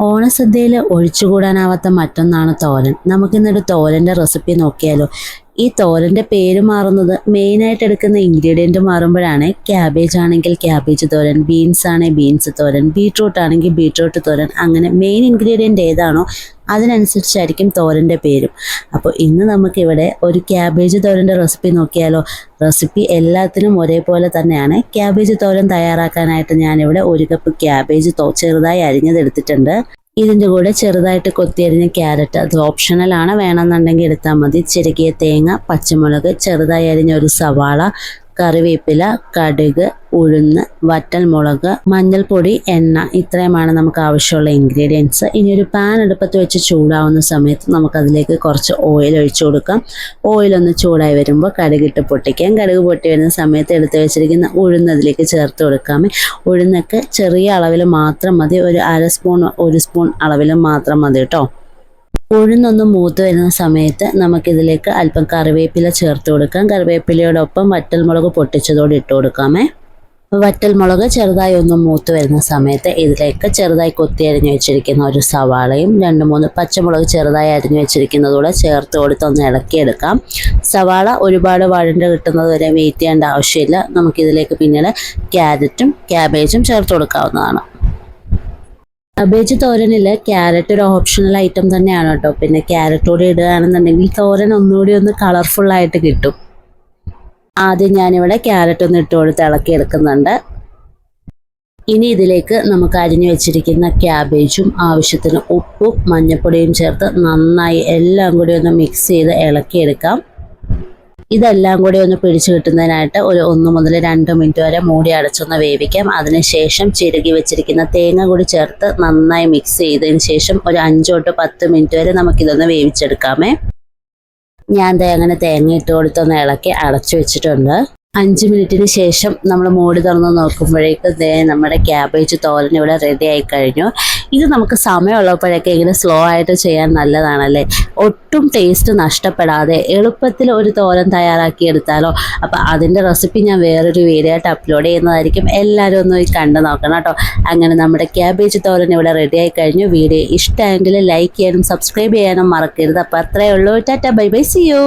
ഓണസദ്യയിൽ ഒഴിച്ചുകൂടാനാവാത്ത മറ്റൊന്നാണ് തോരൻ. നമുക്കിന്നൊരു തോരന്റെ റെസിപ്പി നോക്കിയാലോ. ഈ തോരന്റെ പേര് മാറുന്നത് മെയിനായിട്ട് എടുക്കുന്ന ഇൻഗ്രീഡിയന്റ് മാറുമ്പോഴാണ് ക്യാബേജ് ആണെങ്കിൽ ക്യാബേജ് തോരൻ ബീൻസ് ആണെങ്കിൽ ബീൻസ് തോരൻ ബീട്രൂട്ട് ആണെങ്കിൽ ബീട്രൂട്ട് തോരൻ. അങ്ങനെ മെയിൻ ഇൻഗ്രീഡിയന്റ് ഏതാണോ അതിനനുസരിച്ചായിരിക്കും തോരന്റെ പേരും. അപ്പോൾ ഇന്ന് നമുക്കിവിടെ ഒരു ക്യാബേജ് തോരന്റെ റെസിപ്പി നോക്കിയാലോ. റെസിപ്പി എല്ലാത്തിനും ഒരേപോലെ തന്നെയാണ്. ക്യാബേജ് തോരൻ തയ്യാറാക്കാനായിട്ട് ഞാനിവിടെ ഒരു കപ്പ് ക്യാബേജ് ചെറുതായി അരിഞ്ഞതെടുത്തിട്ടുണ്ട് ഇതിന്റെ കൂടെ ചെറുതായിട്ട് കൊത്തിയരിഞ്ഞ ക്യാരറ്റ്. അത് ഓപ്ഷണലാണ് വേണമെന്നുണ്ടെങ്കിൽ എടുത്താൽ മതി. ചെറുകിയ തേങ്ങ പച്ചമുളക് ചെറുതായി അരിഞ്ഞ ഒരു സവാള കറിവേപ്പില കടുക് ഉഴുന്ന് വറ്റൽ മുളക് മഞ്ഞൾപ്പൊടി എണ്ണ ഇത്രയുമാണ് നമുക്ക് ആവശ്യമുള്ള ഇൻഗ്രീഡിയൻസ് ഇനി ഒരു പാൻ അടുപ്പത്ത് വെച്ച് ചൂടാവുന്ന സമയത്ത് നമുക്കതിലേക്ക് കുറച്ച് ഓയിൽ ഒഴിച്ചു കൊടുക്കാം. ഓയിൽ ഒന്ന് ചൂടായി വരുമ്പോൾ കടുകിട്ട് പൊട്ടിക്കാം. കടുക് പൊട്ടി വരുന്ന സമയത്ത് എടുത്ത് വെച്ചിരിക്കുന്ന ഉഴുന്ന് അതിലേക്ക് ചേർത്ത് കൊടുക്കാമേ ഉഴുന്നൊക്കെ ചെറിയ അളവിൽ മാത്രം മതി. ഒരു അര സ്പൂൺ ഒരു സ്പൂൺ അളവിൽ മാത്രം മതി കേട്ടോ. ഉഴുന്നൊന്ന് മൂത്ത് വരുന്ന സമയത്ത് നമുക്കിതിലേക്ക് അല്പം കറിവേപ്പില ചേർത്ത് കൊടുക്കാം. കറിവേപ്പിലയോടൊപ്പം വറ്റൽമുളക് പൊട്ടിച്ചതോടെ ഇട്ട് കൊടുക്കാമേ. വറ്റൽമുളക് ചെറുതായി ഒന്ന് മൂത്ത് വരുന്ന സമയത്ത് ഇതിലേക്ക് ചെറുതായി കൊത്തി അരിഞ്ഞു വെച്ചിരിക്കുന്ന ഒരു സവാളയും രണ്ട് മൂന്ന് പച്ചമുളക് ചെറുതായി അരിഞ്ഞു വെച്ചിരിക്കുന്നതൂടെ ചേർത്ത് കൊടുത്ത് ഒന്ന് ഇളക്കിയെടുക്കാം. സവാള ഒരുപാട് വഴണ്ട് കിട്ടുന്നത് വരെ വെയിറ്റ് ചെയ്യേണ്ട ആവശ്യമില്ല. നമുക്കിതിലേക്ക് പിന്നീട് ക്യാരറ്റും ക്യാബേജും ചേർത്ത് കൊടുക്കാവുന്നതാണ്. കബേജ് തോരനിൽ ക്യാരറ്റ് ഒരു ഓപ്ഷണൽ ഐറ്റം തന്നെയാണ് കേട്ടോ. പിന്നെ ക്യാരറ്റ് കൂടി ഇടുകയാണെന്നുണ്ടെങ്കിൽ തോരൻ ഒന്നുകൂടി ഒന്ന് കളർഫുൾ ആയിട്ട് കിട്ടും. ആദ്യം ഞാനിവിടെ ക്യാരറ്റ് ഒന്ന് ഇട്ട് കൊടുത്ത് ഇളക്കി എടുക്കുന്നുണ്ട് ഇനി ഇതിലേക്ക് നമുക്ക് അരിഞ്ഞു വെച്ചിരിക്കുന്ന ക്യാബേജും ആവശ്യത്തിന് ഉപ്പും മഞ്ഞൾപ്പൊടിയും ചേർത്ത് നന്നായി എല്ലാം കൂടി ഒന്ന് മിക്സ് ചെയ്ത് ഇളക്കിയെടുക്കാം. ഇതെല്ലാം കൂടി ഒന്ന് പിടിച്ചു കിട്ടുന്നതിനായിട്ട് ഒരു ഒന്ന് മുതൽ രണ്ട് മിനിറ്റ് വരെ മൂടി അടച്ചൊന്ന് വേവിക്കാം. അതിനുശേഷം ചിരുകി വെച്ചിരിക്കുന്ന തേങ്ങ കൂടി ചേർത്ത് നന്നായി മിക്സ് ചെയ്തതിന് ശേഷം ഒരു അഞ്ചോട്ട് പത്ത് മിനിറ്റ് വരെ നമുക്കിതൊന്ന് വേവിച്ചെടുക്കാമേ. ഞാൻ അങ്ങനെ തേങ്ങ ഇട്ട് കൊടുത്തൊന്ന് ഇളക്കി അടച്ചു വെച്ചിട്ടുണ്ട്. അഞ്ച് മിനിറ്റിന് ശേഷം നമ്മൾ മോടി തുറന്ന് നോക്കുമ്പോഴേക്കും ദേ നമ്മുടെ ക്യാബേജ് തോരൻ ഇവിടെ റെഡി ആയി കഴിഞ്ഞു. ഇത് നമുക്ക് സമയമുള്ളപ്പോഴൊക്കെ ഇങ്ങനെ സ്ലോ ആയിട്ട് ചെയ്യാൻ നല്ലതാണല്ലേ? ഒട്ടും ടേസ്റ്റ് നഷ്ടപ്പെടാതെ എളുപ്പത്തിൽ ഒരു തോരൻ തയ്യാറാക്കി എടുത്താലോ? അപ്പോൾ അതിന്റെ റെസിപ്പി ഞാൻ വേറൊരു വീഡിയോ ആയിട്ട് അപ്ലോഡ് ചെയ്യുന്നതായിരിക്കും. എല്ലാവരും ഒന്ന് കണ്ടു നോക്കണം കേട്ടോ. അങ്ങനെ നമ്മുടെ ക്യാബേജ് തോരൻ ഇവിടെ റെഡി ആയി കഴിഞ്ഞു. വീഡിയോ ഇഷ്ടമായെങ്കിൽ ലൈക്ക് ചെയ്യാനും സബ്സ്ക്രൈബ് ചെയ്യാനും മറക്കരുത്. അപ്പോൾ അത്രയേ ഉള്ളൂ. Tata bye bye see you